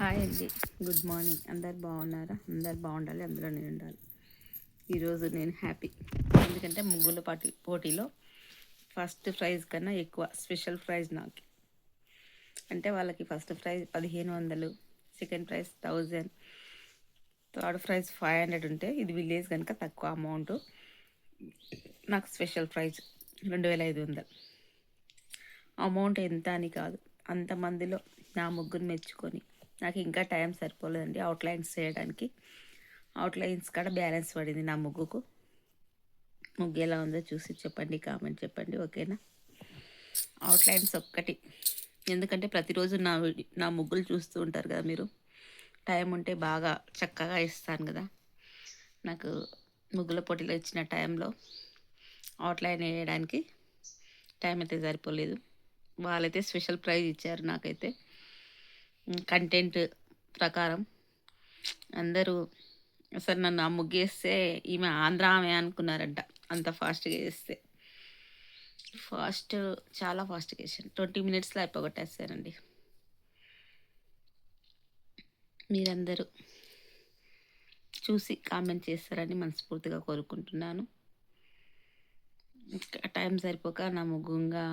Hi అండి. Good morning. అందరు బాగున్నారా? అందరు బాగుండాలి. అందులో నేను ఉండాలి. ఈరోజు నేను హ్యాపీ. ఎందుకంటే ముగ్గుల పాటి పోటీలో ఫస్ట్ ప్రైజ్ కన్నా ఎక్కువ స్పెషల్ ప్రైజ్ నాకు. అంటే వాళ్ళకి ఫస్ట్ ప్రైజ్ పదిహేను వందలు second prize thousand third prize five hundred ఉంటే ఇది విలేజ్ కనుక తక్కువ అమౌంట్. నాకు స్పెషల్ ప్రైజ్ రెండు వేల ఐదు వందలు. అమౌంట్ ఎంత అని కాదు. అంతమందిలో నా ముగ్గురు మెచ్చుకొని నాకు ఇంకా టైం సరిపోలేదండి అవుట్లైన్స్ చేయడానికి. అవుట్లైన్స్ కాడ బ్యాలెన్స్ పడింది నా ముగ్గుకు. ముగ్గు ఎలా ఉందో చూసి చెప్పండి కామెంట్ చెప్పండి ఓకేనా? అవుట్లైన్స్ ఒక్కటి. ఎందుకంటే ప్రతిరోజు నా నా ముగ్గులు చూస్తూ ఉంటారు కదా మీరు. టైం ఉంటే బాగా చక్కగా ఇస్తాను కదా. నాకు ముగ్గుల పోటీలో ఇచ్చిన టైంలో అవుట్లైన్ వేయడానికి టైం అయితే సరిపోలేదు. వాళ్ళైతే స్పెషల్ ప్రైజ్ ఇచ్చారు నాకైతే. కంటెంట్ ప్రకారం అందరూ అసలు నన్ను ఆ ముగ్గేస్తే ఈమె ఆంధ్ర ఆమె అనుకున్నారంట. అంత ఫాస్ట్గా వేస్తే. ఫాస్ట్ చాలా ఫాస్ట్గా వేసాను ట్వంటీ మినిట్స్లో అయిపోగొట్టేస్తారండి మీరందరూ చూసి కామెంట్ చేస్తారని మనస్ఫూర్తిగా కోరుకుంటున్నాను. టైం సరిపోక నా ముగ్గుగా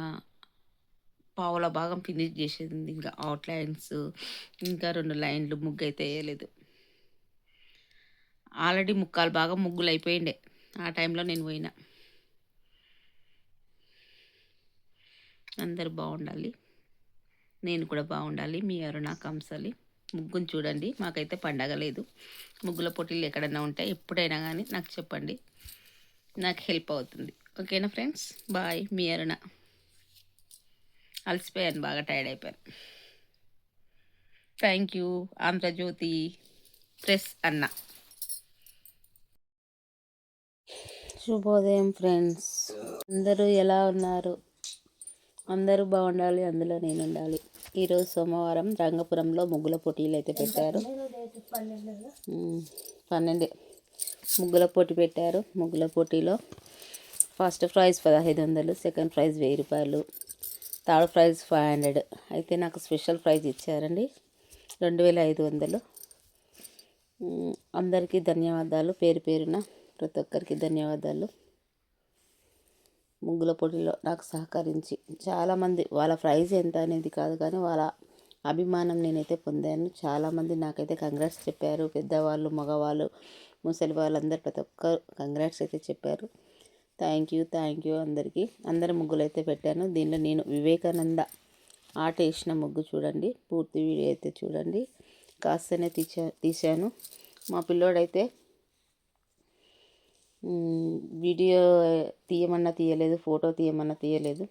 పావుల భాగం ఫినిష్ చేసేది ఇంకా అవుట్ లైన్స్ ఇంకా రెండు లైన్లు ముగ్గు అయితే వేయలేదు. ఆల్రెడీ ముక్కాలు బాగా ముగ్గులు అయిపోయిండే. ఆ టైంలో నేను పోయినా. అందరు బాగుండాలి. నేను కూడా బాగుండాలి. మీ అరుణ కంసాలి ముగ్గును చూడండి. మాకైతే పండగ లేదు. ముగ్గుల పోటీలు ఎక్కడైనా ఉంటాయి ఎప్పుడైనా కానీ నాకు చెప్పండి. నాకు హెల్ప్ అవుతుంది. ఓకేనా ఫ్రెండ్స్ బాయ్ మీ అరుణ. అలసిపోయాను బాగా టైర్డ్ అయిపోయాను. థ్యాంక్ యూ ఆంధ్రజ్యోతి ప్రెస్ అన్న. శుభోదయం ఫ్రెండ్స్. అందరూ ఎలా ఉన్నారు? అందరూ బాగుండాలి అందులో నేను ఉండాలి ఈరోజు సోమవారం రంగపురంలో ముగ్గుల పోటీలు అయితే పెట్టారు. పన్నెండు. ముగ్గుల పోటీ పెట్టారు. ముగ్గుల పోటీలో ఫస్ట్ ప్రైజ్ పదహైదు వందలు సెకండ్ ప్రైజ్ వెయ్యి రూపాయలు. Third prize five hundred. అయితే నాకు స్పెషల్ ప్రైజ్ ఇచ్చారండి. రెండు వేల ఐదు వందలు. అందరికీ ధన్యవాదాలు. పేరు పేరున ప్రతి ఒక్కరికి ధన్యవాదాలు. ముగ్గుల పోటీలో నాకు సహకరించి చాలామంది వాళ్ళ ప్రైజ్ ఎంత అనేది కాదు కానీ వాళ్ళ అభిమానం నేనైతే పొందాను. చాలామంది నాకైతే కంగ్రాట్స్ చెప్పారు. పెద్దవాళ్ళు మగవాళ్ళు ముసలి వాళ్ళందరూ ప్రతి ఒక్కరు కంగ్రాట్స్ అయితే చెప్పారు. థ్యాంక్ యూ థ్యాంక్ యూ అందరికీ. అందరి ముగ్గులు అయితే పెట్టాను. దీనిలో నేను వివేకానంద ఆట వేసిన ముగ్గు చూడండి. పూర్తి వీడియో అయితే చూడండి. కాస్తనే తీసా తీశాను. మా పిల్లోడైతే వీడియో తీయమన్నా తీయలేదు ఫోటో తీయమన్నా తీయలేదు.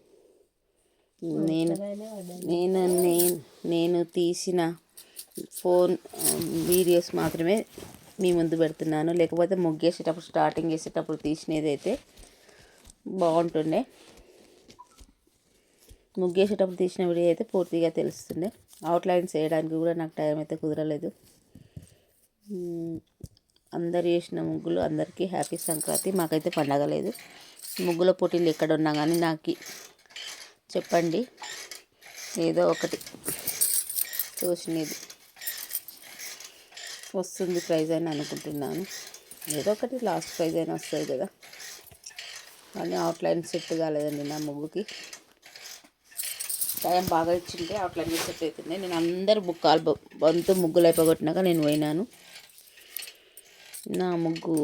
నేను నేను నేను నేను తీసిన ఫోన్ వీడియోస్ మాత్రమే మీ ముందు పెడుతున్నాను. లేకపోతే ముగ్గేసేటప్పుడు స్టార్టింగ్ వేసేటప్పుడు తీసినది అయితే బాగుంటుండే. ముగ్గేసేటప్పుడు తీసిన వీడియో అయితే పూర్తిగా తెలుస్తుండే. అవుట్లైన్స్ వేయడానికి కూడా నాకు టైం అయితే కుదరలేదు. అందరు చేసిన ముగ్గులు అందరికీ హ్యాపీ సంక్రాంతి. మాకైతే పండగ లేదు. ముగ్గుల పోటీలు ఎక్కడ ఉన్నా కానీ నాకు చెప్పండి. ఏదో ఒకటి చూసినది. వస్తుంది ప్రైజ్ అని అనుకుంటున్నాను. ఏదో ఒకటి లాస్ట్ ప్రైజ్ అయినా వస్తుంది కదా. కానీ అవుట్లైన్ సెట్ కాలేదండి నా ముగ్గుకి. టైం బాగా ఇచ్చింటే అవుట్లైన్ సెట్ అవుతుంది నేను అందరు ఆల్బమ్ బంతు ముగ్గులు అయిపోగొట్టినాక నేను పోయినాను. నా ముగ్గు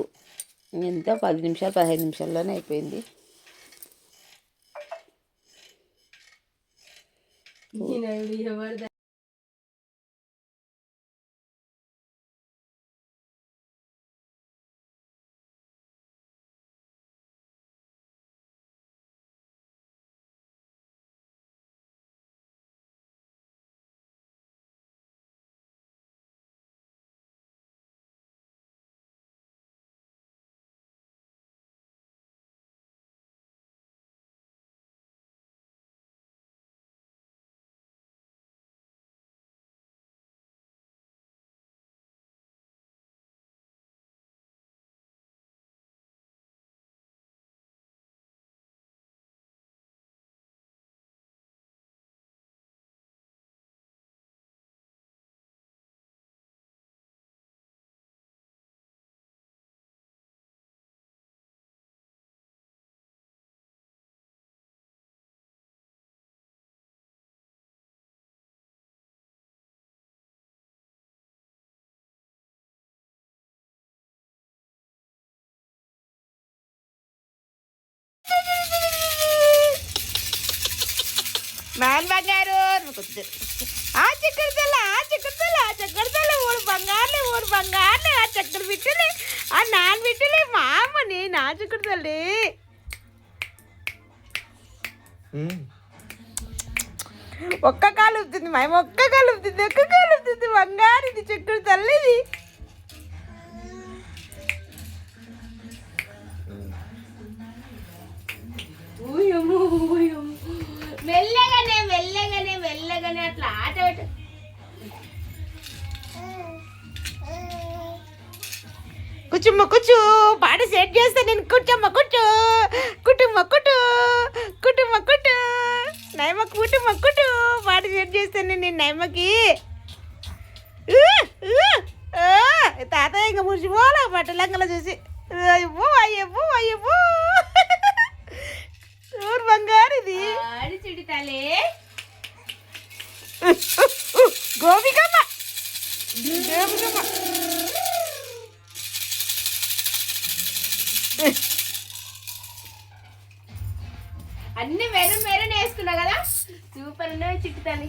ఎంత? పది నిమిషాలు పదిహేను నిమిషాల్లోనే అయిపోయింది. నాన్ బంగారు. ఆ చక్కెర తల్ల ఆ చక్కెర తల్ల ఆ చక్కెర తల్ల. ఊరు బంగారులే ఊరు బంగారులే ఆ చక్కెర బిట్టలే ఆ నాన్ బిట్టలే మా అమ్మని నా చక్కెర తల్లి. ఒక్క కాలు ఉపుతుంది మా అమ్మ ఒక్క కాలు ఉపుతుంది ఒక్క కాలు ఉపుతుంది బంగారు ఇది చక్కెర తల్లిది. కూర్చుమ్మ కూర్చో పాట సెట్ చేస్తా నేను కూర్చోమ్మ కూర్చో కుటుంబ కుటు కుటుంబ కుటు నయమ కుటుంబ కుటు పాట సెట్ చేస్తాను నేను నయమకి. తాతయ్య ఇంకా మురిసిపోలే బట్టలంగలో చూసి. అయ్యబ్బో అయ్యబ్బో అయ్యబ్బో ఊరు బంగారు ఇది. చిడితాలే గోపికమ్మ. గోపికమ్మ. అన్ని మెరూన్ మెరూన్ వేసుకున్నావు కదా? సూపర్ ఉన్నాయి చిట్టుతాలి